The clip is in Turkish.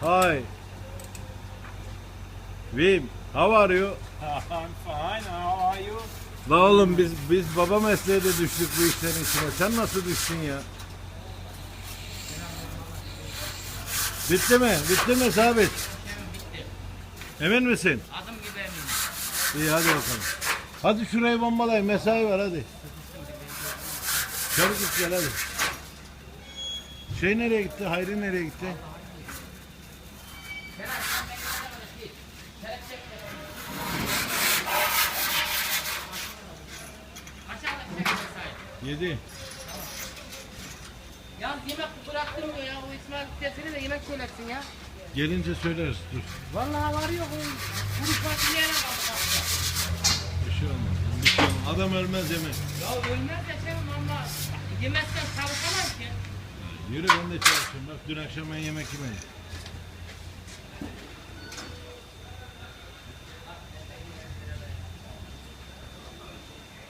Hi. Wim, how are you? I'm fine. How are you? La oğlum biz biz baba mesleğe de düştük bu işlerin içine. Sen nasıl düştün ya? Bitti mi? Bitti mi sabit? Emin misin? Adım gibi eminim. İyi hadi bakalım. Hadi şurayı bombalayın. Mesai var hadi. Çabuk git gel hadi. Şey nereye gitti? Hayri nereye gitti? Aşağıda bir şey mesai. Yedi. Ya yemek bıraktırmıyor ya. O İsmail desene de yemek söyletsin ya. Gelince söyleriz dur. Vallahi var yok. o Kuruş parçası yere. Bir şey olmaz. Bir şey olmaz. Adam ölmez yemek. Ya ölmez de şey ama yemezsen çalışamaz ki. Yürü ben de çalışıyorum. Bak dün akşam ben yemek yemedim.